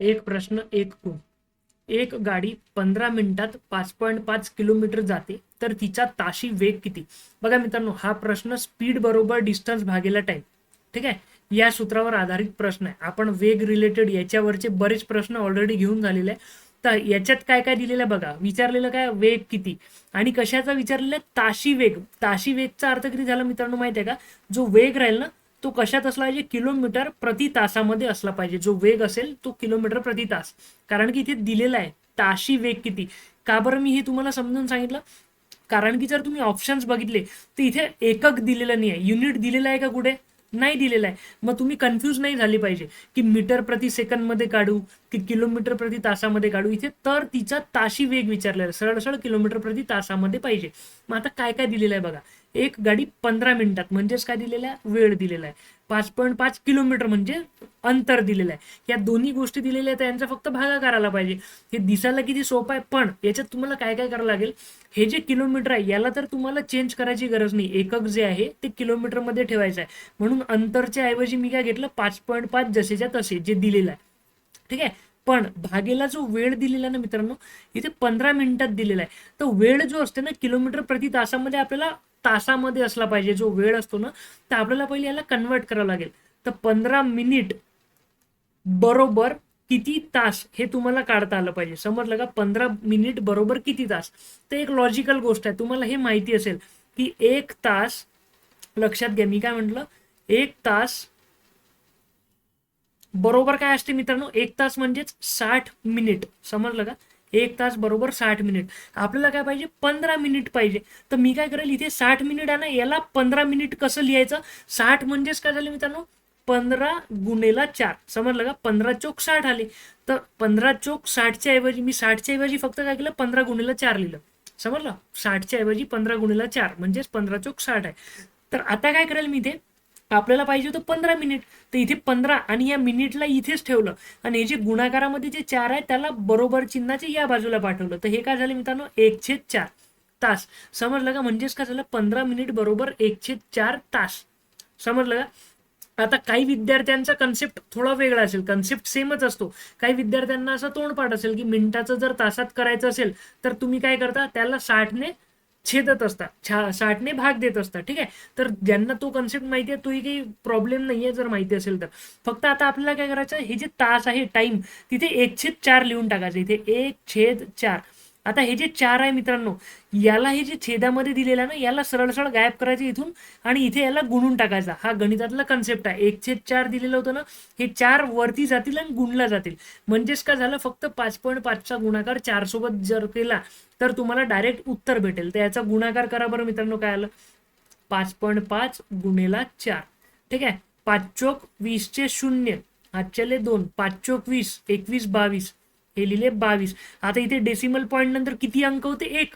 एक प्रश्न एक गुण एक गाडी पंधरा मिनिटात पाच पॉईंट पाच किलोमीटर जाते तर तिचा ताशी वेग किती? बघा मित्रांनो हा प्रश्न स्पीड बरोबर डिस्टन्स भागेला टाईम ठीक आहे? या सूत्रावर आधारित प्रश्न आहे. आपण वेग रिलेटेड याच्यावरचे बरेच प्रश्न ऑलरेडी घेऊन झालेले आहे तर याच्यात काय काय दिलेलं आहे बघा? विचारलेलं काय? वेग किती? आणि कशाचा विचारलेला आहे? ताशी वेग. ताशी वेगचा अर्थ किती झाला मित्रांनो माहिती आहे का? जो वेग राहील ना तो कशात असला पाहिजे? किलोमीटर प्रति तासामध्ये असला पाहिजे. जो वेग असेल तो किलोमीटर प्रति तास. कारण की इथे दिलेला आहे. ताशी वेग किती? का बरं मी हे तुम्हाला समजून सांगितलं? कारण की जर तुम्ही ऑप्शन्स बघितले तर इथे एकक दिलेलं नाही आहे. युनिट दिलेलं आहे का कुठे? नाही दिलेलं आहे. मग तुम्ही कन्फ्यूज नाही झाली पाहिजे. की मीटर प्रति सेकंदमध्ये काढू की किलोमीटर प्रति तासामध्ये काढू. इथे तर तिचा ताशी वेग विचारलेला आहे. सरळ सरळ किलोमीटर प्रति तासामध्ये पाहिजे. मग आता काय काय दिलेलं आहे बघा. एक गाडी पंधरा मिनिटात म्हणजेच काय दिलेला आहे? वेळ दिलेला आहे. पाच पॉईंट पाच किलोमीटर म्हणजे अंतर दिलेलं आहे. या दोन्ही गोष्टी दिलेल्या आहेत यांचा फक्त भागा करायला पाहिजे. हे दिसायला किती सोपं आहे पण याच्यात तुम्हाला काय काय करावं लागेल? हे जे किलोमीटर आहे याला तर तुम्हाला चेंज करायची गरज नाही. एकक जे आहे ते किलोमीटरमध्ये ठेवायचं आहे. म्हणून अंतरच्या ऐवजी मी काय घेतलं? पाच पॉईंट पाच जसेच्या तसे जे दिलेलं आहे. ठीक आहे? पण भागेला जो वेळ दिलेला ना मित्रांनो इथे पंधरा मिनिटात दिलेला आहे. तर वेळ जो असते ना किलोमीटर प्रति तासामध्ये आपल्याला तासामध्ये असला पाहिजे जो वेळ असतो ना तर आपल्याला पहिले याला कन्वर्ट करावं लागेल. तर पंधरा मिनिट बरोबर किती तास हे तुम्हाला काढता आलं पाहिजे. समजलं का? पंधरा मिनिट बरोबर किती तास? तर एक लॉजिकल गोष्ट आहे. तुम्हाला हे माहिती असेल की एक तास लक्षात घ्या मी काय म्हटलं? एक तास बरोबर काय असते मित्रांनो? एक तास म्हणजेच साठ मिनिट समजलं का? एक तास बरोबर साठ मिनिट. आपल्याला काय पाहिजे? पंधरा मिनिट पाहिजे. तर मी काय करेल इथे साठ मिनिट आहे ना याला पंधरा मिनिट कसं लिहायचं? साठ म्हणजेच काय झालं मित्रांनो? पंधरा गुणेला चार. समजलं का? पंधरा चोक साठ आले. तर पंधरा चोक साठच्या ऐवजी मी साठच्या ऐवजी फक्त काय केलं? पंधरा गुणेला चार लिहिलं. समजलं? साठच्या ऐवजी पंधरा गुणेला चार. म्हणजेच पंधरा चोक साठ आहे. तर आता काय करेल मी इथे? आपल्याला पाहिजे होतं पंधरा मिनिट. तर इथे पंधरा आणि या मिनिटला इथेच ठेवलं. आणि हे जे गुणाकारामध्ये जे चार आहे त्याला बरोबर चिन्हाचे या बाजूला पाठवलं. तर हे काय झालं मित्रांनो? एक छेद चार तास. समजलं का? म्हणजेच काय झालं? पंधरा मिनिट बरोबर एक छेद चार तास. समजलं का? आता काही विद्यार्थ्यांचा कन्सेप्ट थोडा वेगळा असेल. कन्सेप्ट सेमच असतो. काही विद्यार्थ्यांना असं तोंडपाठ असेल की मिनिटाचं जर तासात करायचं असेल तर तुम्ही काय करता? त्याला साठने छेदत असतात छा साठने भाग देत असतात ठीक आहे? तर ज्यांना तो कन्सेप्ट माहिती आहे तोही काही प्रॉब्लेम नाहीये जर माहिती असेल तर. फक्त आता आपल्याला काय करायचं हे जे तास आहे टाइम तिथे एक छेद चार लिहून टाकायचं. इथे एक छेद चार. आता हे जे चार आहे मित्रांनो याला हे जे छेदामध्ये दिलेलं आहे ना याला सरळ सरळ गायब करायचं इथून आणि इथे याला गुणून टाकायचा. हा गणितातला कन्सेप्ट आहे. एक छेद चार दिलेलं होतं ना हे चार वरती जातील आणि गुणला जातील. म्हणजेच काय झालं फक्त पाच पॉईंट पाचचा गुणाकार चार सोबत जर केला तर तुम्हाला डायरेक्ट उत्तर भेटेल. तर याचा गुणाकार करा बरं मित्रांनो काय आलं? पाच पॉईंट पाच गुणेला चार. ठीक आहे? पाच चोक वीसचे शून्य. आजच्याले दोन. पाच चोक वीस. एकवीस बावीस. हे लिहिले बावीस. आता इथे डेसिमल पॉईंट नंतर किती अंक होते? एक.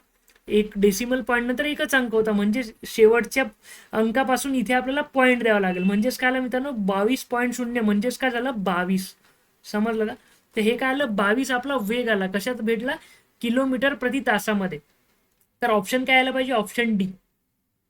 एक डेसिमल पॉईंट नंतर एकच अंक होता. म्हणजे शेवटच्या अंकापासून इथे आपल्याला पॉईंट द्यावा लागेल. म्हणजेच काय आलं मित्रांनो? बावीस पॉईंट शून्य. म्हणजेच काय झालं? बावीस. समजलं का? तर हे काय आलं? बावीस आपला वेग आला. कशात भेटला? किलोमीटर प्रति तासामध्ये. तर ऑप्शन काय आलं पाहिजे? Option D